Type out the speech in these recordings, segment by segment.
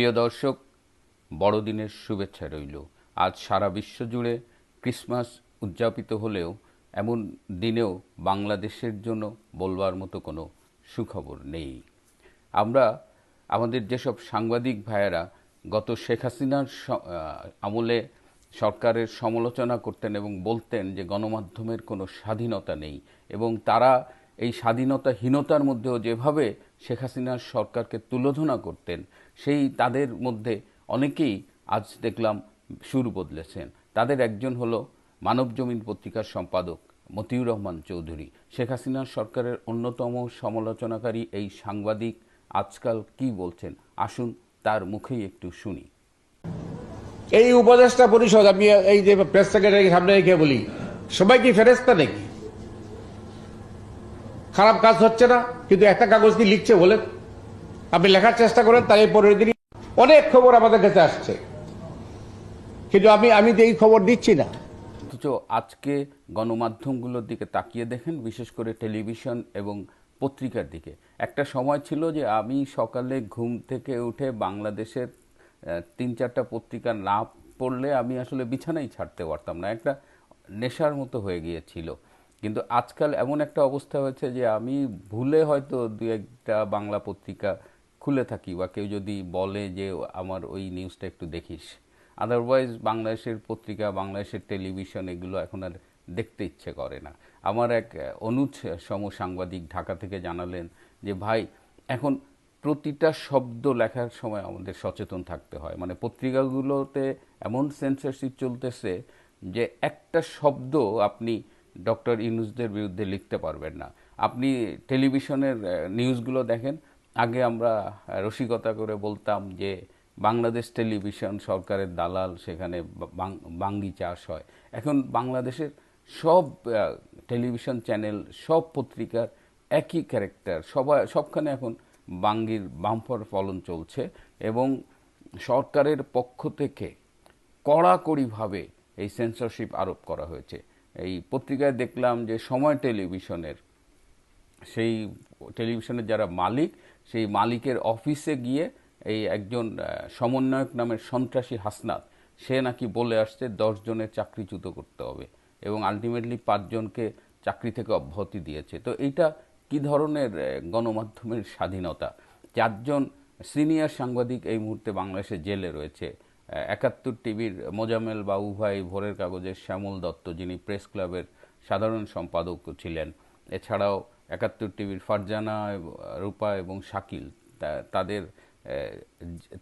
প্রিয় দর্শক, বড়দিনের শুভেচ্ছা রইল। আজ সারা বিশ্ব জুড়ে ক্রিসমাস উদযাপিত হলেও এমন দিনেও বাংলাদেশের জন্য বলবার মতো কোনো সুখবর নেই। আমরা, আমাদের যেসব সাংবাদিক ভাইয়েরা গত শেখ হাসিনার আমলে সরকারের সমালোচনা করতেন এবং বলতেন যে গণমাধ্যমের কোনো স্বাধীনতা নেই এবং তারা এই স্বাধীনতাহীনতার মধ্যেও যেভাবে শেখ হাসিনার সরকারকে তুলোধনা করতেন, সেই তাদের মধ্যে অনেকেই আজ দেখলাম সুর বদলেছেন। তাদের একজন হলো মানবজমিন পত্রিকার সম্পাদক মতিউর রহমান চৌধুরী। শেখ হাসিনার সরকারের অন্যতম সমালোচনাকারী এই সাংবাদিক আজকাল কি বলছেন? আসুন তার মুখেই একটু শুনি। এই উপদেষ্টা পরিষদ, আমি এই যে প্রেস সেক্রেটারি সামনে রেখে বলি, সবাই কি ফেরেস্তা নাকি? খারাপ কাজ হচ্ছে না, কিন্তু একটা কাগজ কি লিখছে বলেন? আপনি লেখার চেষ্টা করেন তাই পরের দিনই অনেক খবর আমাদের কাছে আসছে। কিন্তু আমি আমি তো এই খবর দিচ্ছি না। অথচ আজকে গণমাধ্যমগুলোর দিকে তাকিয়ে দেখেন, বিশেষ করে টেলিভিশন এবং পত্রিকার দিকে। একটা সময় ছিল যে আমি সকালে ঘুম থেকে উঠে বাংলাদেশের তিন চারটা পত্রিকা না পড়লে আমি আসলে বিছানাই ছাড়তে পারতাম না। একটা নেশার মতো হয়ে গিয়েছিল। কিন্তু আজকাল এমন একটা অবস্থা হয়েছে যে আমি ভুলে হয়তো দু একটা বাংলা পত্রিকা খুলে থাকি বা কেউ যদি বলে যে আমার ওই নিউজটা একটু দেখিস। আদারওয়াইজ বাংলাদেশের পত্রিকা বাংলাদেশের টেলিভিশন এগুলো এখন আর দেখতে ইচ্ছে করে না। আমার এক অনুজ সম সাংবাদিক ঢাকা থেকে জানালেন যে, ভাই, এখন প্রতিটা শব্দ লেখার সময় আমাদের সচেতন থাকতে হয়। মানে পত্রিকাগুলোতে এমন সেন্সরশিপ চলতেছে যে একটা শব্দ আপনি ডক্টর ইউনুসদের বিরুদ্ধে লিখতে পারবেন না। আপনি টেলিভিশনের নিউজগুলো দেখেন। আগে আমরা রসিকতা করে বলতাম যে বাংলাদেশ টেলিভিশন সরকারের দালাল, সেখানে বাঙ্গি চাষ হয়। এখন বাংলাদেশের সব টেলিভিশন চ্যানেল, সব পত্রিকার একই ক্যারেক্টার। সবাই সবখানে এখন বাঙ্গির বাম্পার ফলন চলছে এবং সরকারের পক্ষ থেকে কড়াকড়িভাবে এই সেন্সরশিপ আরোপ করা হয়েছে। এই পত্রিকায় দেখলাম যে সময় টেলিভিশনের, সেই টেলিভিশনের যারা মালিক, সেই মালিকের অফিসে গিয়ে এই একজন সমন্বয়ক নামের সন্ত্রাসী হাসনাত, সে নাকি বলে আসছে জনের চাকরিচ্যুত করতে হবে এবং আলটিমেটলি পাঁচজনকে চাকরি থেকে অব্যাহতি দিয়েছে। তো এইটা কি ধরনের গণমাধ্যমের স্বাধীনতা? চারজন সিনিয়র সাংবাদিক এই মুহূর্তে বাংলাদেশে জেলে রয়েছে। একাত্তর টিভির মোজামেল বাবু ভাই ভোরের কাগজের শ্যামল দত্ত, যিনি প্রেস ক্লাবের সাধারণ সম্পাদক ছিলেন। এছাড়াও একাত্তর টিভির ফারজানা রূপা এবং শাকিল তাদের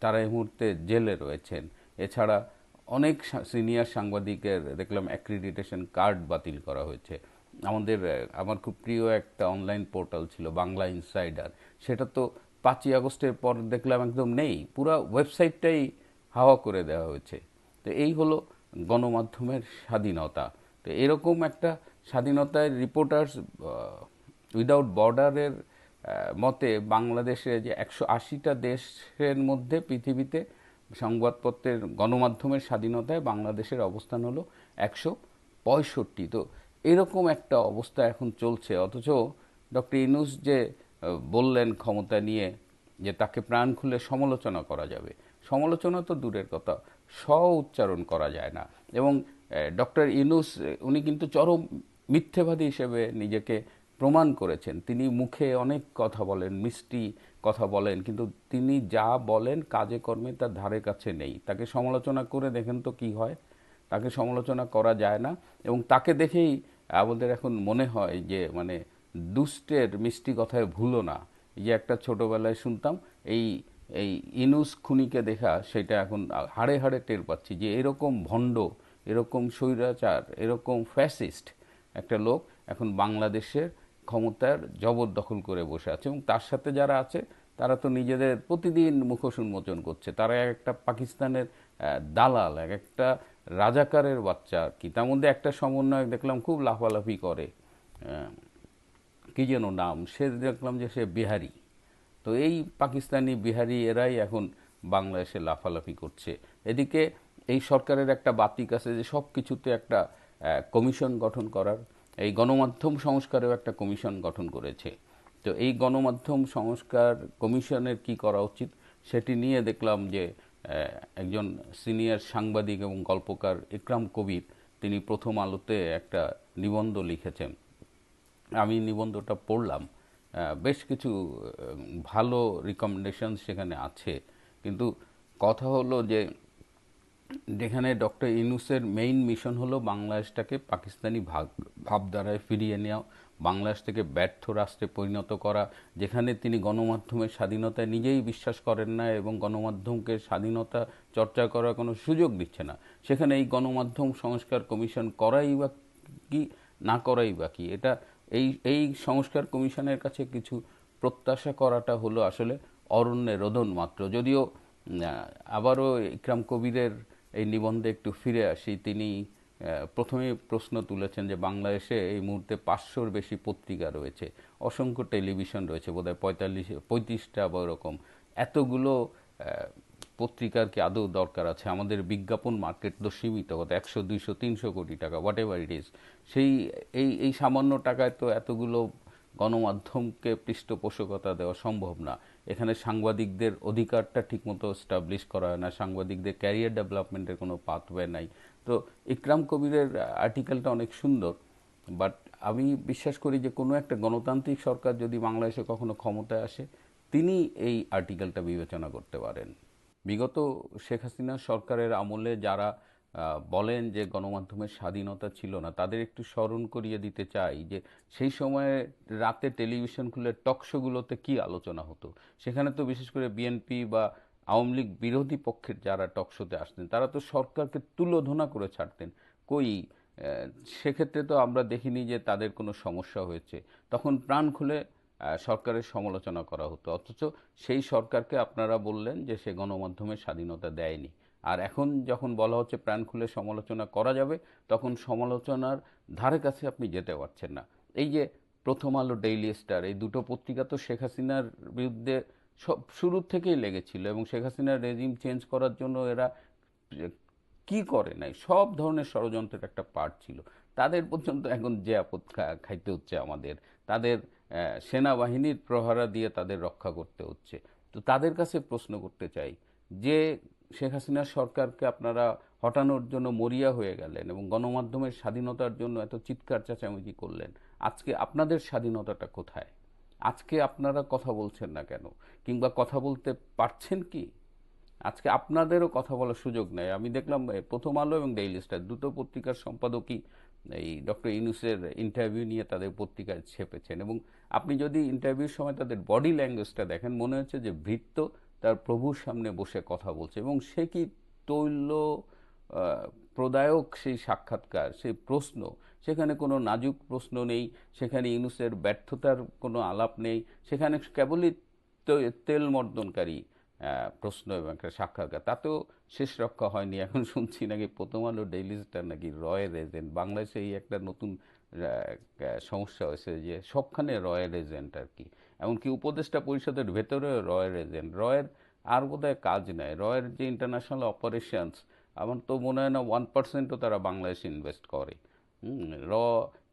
তারা এই মুহূর্তে জেলে রয়েছেন। এছাড়া অনেক সিনিয়র সাংবাদিকের দেখলাম অ্যাক্রিডিটেশন কার্ড বাতিল করা হয়েছে। আমাদের আমার খুব প্রিয় একটা অনলাইন পোর্টাল ছিল বাংলা ইনসাইডার সেটা তো পাঁচই আগস্টের পর দেখলাম একদম নেই। পুরো ওয়েবসাইটটাই হাওয়া করে দেওয়া হয়েছে। তো এই হলো গণমাধ্যমের স্বাধীনতা। তো এরকম একটা স্বাধীনতায় রিপোর্টার্স উইদাউট বর্ডারের মতে বাংলাদেশে যে একশো আশিটা দেশের মধ্যে পৃথিবীতে সংবাদপত্রের গণমাধ্যমের স্বাধীনতায় বাংলাদেশের অবস্থান হলো একশো পঁয়ষট্টি। তো এরকম একটা অবস্থা এখন চলছে। অথচ ডক্টর ইনুস যে বললেন ক্ষমতা নিয়ে যে তাকে প্রাণ খুলে সমালোচনা করা যাবে। সমালোচনা তো দূরের কথা, স্ব উচ্চারণ করা যায় না। এবং ডক্টর ইনুস উনি কিন্তু চরম মিথ্যেবাদী হিসেবে নিজেকে প্রমাণ করেছেন। তিনি মুখে অনেক কথা বলেন, মিষ্টি কথা বলেন, কিন্তু তিনি যা বলেন কাজে কর্মে তার ধারে কাছে নেই। তাকে সমালোচনা করে দেখেন তো কি হয়। তাকে সমালোচনা করা যায় না। এবং তাকে দেখেই আমাদের এখন মনে হয় যে মানে দুষ্টের মিষ্টি কথায় ভুলো না। যে একটা ছোটবেলায় শুনতাম, এই এই ইনুস খুনিকে দেখা সেটা এখন হাড়ে হাড়ে টের পাচ্ছি যে এরকম ভণ্ড, এরকম স্বৈরাচার, এরকম ফ্যাসিস্ট একটা লোক এখন বাংলাদেশের ক্ষমতার জবরদখল করে বসে আছে এবং তার সাথে যারা আছে, তারা তো নিজেদের প্রতিদিন মুখোশ উন্মোচন করছে। তারা এক একটা পাকিস্তানের দালাল, এক একটা রাজাকারের বাচ্চা কি। তার মধ্যে একটা সমন্বয় দেখলাম খুব লাফালাফি করে। কি যেন নাম? সে দেখলাম যে সে বিহারি। তো এই পাকিস্তানি বিহারি এরাই এখন বাংলাদেশে লাফালাফি করছে। এদিকে এই সরকারের একটা বাতিক আছে যে সব কিছুতে একটা কমিশন গঠন করার, এই গণমাধ্যম সংস্কারেও একটা কমিশন গঠন করেছে। তো এই গণমাধ্যম সংস্কার কমিশনের কি করা উচিত সেটি নিয়ে দেখলাম যে একজন সিনিয়র সাংবাদিক এবং গল্পকার ইকরাম কবির তিনি প্রথম আলোতে একটা নিবন্ধ লিখেছেন। আমি নিবন্ধটা পড়লাম বেশ কিছু ভালো রিকমেন্ডেশন সেখানে আছে। কিন্তু কথা হলো যে, যেখানে ডক্টর ইনুসের মেইন মিশন হলো বাংলাদেশটাকে পাকিস্তানি ভাগ, ভাবধারায় ফিরিয়ে নেওয়া, বাংলাদেশ থেকে ব্যর্থ রাষ্ট্রে পরিণত করা, যেখানে তিনি গণমাধ্যমের স্বাধীনতায় নিজেই বিশ্বাস করেন না এবং গণমাধ্যমকে স্বাধীনতা চর্চা করার কোনো সুযোগ দিচ্ছে না। সেখানে এই গণমাধ্যম সংস্কার কমিশন করাই বা কি, না করাই বা কি, এটা এই এই সংস্কার কমিশনের কাছে কিছু প্রত্যাশা করাটা হলো আসলে অরণ্যে রোদন মাত্র। যদিও আবারও ইকরাম কবিরের এই নিবন্ধে একটু ফিরে আসি, তিনি প্রথমে প্রশ্ন তুলেছেন যে বাংলাদেশে এই মুহূর্তে পাঁচশোর বেশি পত্রিকা রয়েছে, অসংখ্য টেলিভিশন রয়েছে, বোধহয় পঁয়তাল্লিশ, পঁয়ত্রিশটা বা ওরকম। এতগুলো পত্রিকার কি আদৌ দরকার আছে? আমাদের বিজ্ঞাপন মার্কেট তো সীমিত, কত একশো, দুইশো, তিনশো কোটি টাকা হোয়াট এভার ইট ইজ সেই, এই এই সামান্য টাকায় তো এতগুলো গণমাধ্যমকে পৃষ্ঠপোষকতা দেওয়া সম্ভব না। এখানে সাংবাদিকদের অধিকারটা ঠিকমতো স্টাবলিশ করা হয় না, সাংবাদিকদের ক্যারিয়ার ডেভেলপমেন্টের কোনো পাথওয়ে নাই। তো ইকরাম কবিরের আর্টিকেলটা অনেক সুন্দর বাট আমি বিশ্বাস করি যে কোনো একটা গণতান্ত্রিক সরকার যদি বাংলাদেশে কখনো ক্ষমতায় আসে, তিনি এই আর্টিকেলটা বিবেচনা করতে পারেন। বিগত শেখ হাসিনা সরকারের আমলে যারা বলেন যে গণমাধ্যমের স্বাধীনতা ছিল না, তাদের একটু স্মরণ করিয়ে দিতে চাই যে সেই সময়ে রাতে টেলিভিশন খুলে টকশোগুলোতে কি আলোচনা হতো? সেখানে তো বিশেষ করে বিএনপি বা আওয়ামী লীগ বিরোধী পক্ষের যারা টকশোতে আসতেন, তারা তো সরকারকে তুলোধনা করে ছাড়তেন। কই সেক্ষেত্রে তো আমরা দেখিনি যে তাদের কোনো সমস্যা হয়েছে। তখন প্রাণ খুলে সরকারের সমালোচনা করা হতো। অথচ সেই সরকারকে আপনারা বললেন যে সে গণমাধ্যমের স্বাধীনতা দেয়নি। আর এখন যখন বলা হচ্ছে প্রাণ খুলে সমালোচনা করা যাবে, তখন সমালোচনার ধারে কাছে আপনি যেতে পারছেন না। এই যে প্রথম আলো, ডেইলি স্টার, এই দুটো পত্রিকা তো শেখ হাসিনার বিরুদ্ধে সব শুরুর থেকেই লেগেছিল এবং শেখ হাসিনার রেজিম চেঞ্জ করার জন্য এরা কি করে নাই? সব ধরনের ষড়যন্ত্রের একটা পার্ট ছিল। তাদের পর্যন্ত এখন যে আপদ খাইতে হচ্ছে আমাদের। তাদের সেনাবাহিনীর প্রহরা দিয়ে তাদের রক্ষা করতে হচ্ছে। তো তাদের কাছে প্রশ্ন করতে চাই, যে শেখ হাসিনার সরকারকে আপনারা হটানোর জন্য মরিয়া হয়ে গেলেন এবং গণমাধ্যমের স্বাধীনতার জন্য এত চিৎকার চেঁচামেচি করলেন, আজকে আপনাদের স্বাধীনতাটা কোথায়? আজকে আপনারা কথা বলছেন না কেন? কিংবা কথা বলতে পারছেন কি? আজকে আপনাদেরও কথা বলার সুযোগ নেই। আমি দেখলাম প্রথম আলো এবং ডেইলি স্টার দুটো পত্রিকার সম্পাদকই এই ডক্টর ইনুসের ইন্টারভিউ নিয়ে তাদের পত্রিকায় ছেপেছেন এবং আপনি যদি ইন্টারভিউর সময় তাদের বডি ল্যাঙ্গুয়েজটা দেখেন, মনে হচ্ছে যে ভৃত্য তার প্রভুর সামনে বসে কথা বলছে এবং সে কি তৈল প্রদায়ক সেই সাক্ষাৎকার, সেই প্রশ্ন? সেখানে কোনো নাজুক প্রশ্ন নেই, সেখানে ইউনুসের ব্যর্থতার কোনো আলাপ নেই, সেখানে কেবলই তেল মর্দনকারী প্রশ্ন এবং একটা সাক্ষাৎকার। তাতেও শেষ রক্ষা হয়নি। এখন শুনছি নাকি প্রথম আলো ডেইলি স্টার নাকি রয়ের এজেন্ট বাংলাদেশে এই একটা নতুন সমস্যা হয়েছে যে সবখানে রয়ের এজেন্ট আর কি। এমনকি উপদেষ্টা পরিষদের ভেতরে রয়ের এজেন্ট। রয়ের আর বোধহয় কাজ নেই। রয়ের যে ইন্টারন্যাশনাল অপারেশনস আমার তো মনে হয় না ওয়ান পার্সেন্টও তারা বাংলাদেশে ইনভেস্ট করে। র,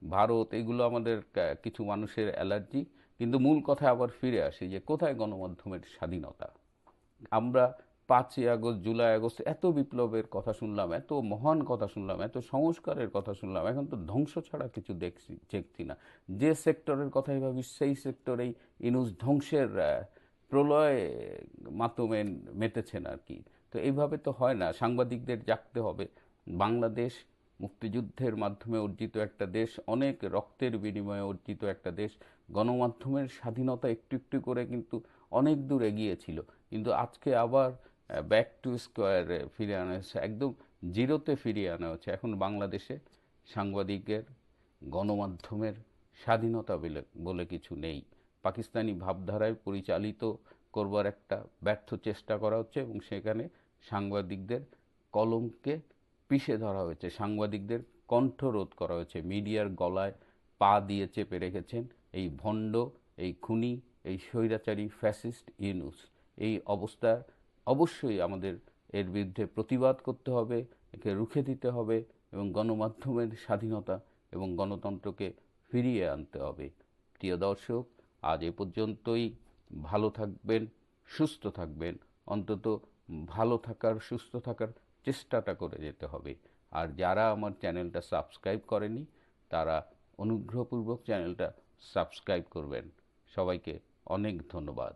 ভারত, এগুলো আমাদের কিছু মানুষের অ্যালার্জি। কিন্তু মূল কথা আবার ফিরে আসে যে কোথায় গণমাধ্যমের স্বাধীনতা? আমরা পাঁচই আগস্ট, জুলাই আগস্ট, এত বিপ্লবের কথা শুনলাম, এত মহান কথা শুনলাম, এত সংস্কারের কথা শুনলাম, এখন তো ধ্বংস ছাড়া কিছু দেখছি দেখছি না। যে সেক্টরের কথাই ভাবি, সেই সেক্টরেই ইনুস ধ্বংসের প্রলয় মাতমে মেতেছেন আর কি। তো এইভাবে তো হয় না, সাংবাদিকদের জাগতে হবে। বাংলাদেশ মুক্তিযুদ্ধের মাধ্যমে অর্জিত একটা দেশ, অনেক রক্তের বিনিময়ে অর্জিত একটা দেশ, গণমাধ্যমের স্বাধীনতা একটু একটু করে কিন্তু অনেক দূর এগিয়েছিল কিন্তু আজকে আবার ব্যাক টু স্কোয়ারে ফিরে আনা হচ্ছে একদম জিরোতে ফিরিয়ে আনা হচ্ছে। এখন বাংলাদেশে সাংবাদিকের, গণমাধ্যমের স্বাধীনতা বলে বলে কিছু নেই। পাকিস্তানি ভাবধারায় পরিচালিত করবার একটা ব্যর্থ চেষ্টা করা হচ্ছে এবং সেখানে সাংবাদিকদের কলমকে পিষে ধরা হয়েছে। সাংবাদিকদের কণ্ঠরোধ করা হয়েছে। মিডিয়ার গলায় পা দিয়ে চেপে রেখেছেন এই ভণ্ড, এই খুনি, এই স্বৈরাচারী ফ্যাসিস্ট ইউনুস। এই অবস্থা অবশ্যই আমাদের এর বিরুদ্ধে প্রতিবাদ করতে হবে, একে রুখে দিতে হবে এবং গণমাধ্যমের স্বাধীনতা এবং গণতন্ত্রকে ফিরিয়ে আনতে হবে। প্রিয় দর্শক, আজ এ পর্যন্তই। ভালো থাকবেন, সুস্থ থাকবেন, অন্তত ভালো থাকার, সুস্থ থাকার চেষ্টাটা করে যেতে হবে। আর যারা আমার চ্যানেলটা সাবস্ক্রাইব করেনি, তারা অনুগ্রহপূর্বক চ্যানেলটা সাবস্ক্রাইব করবেন। সবাইকে অনেক ধন্যবাদ।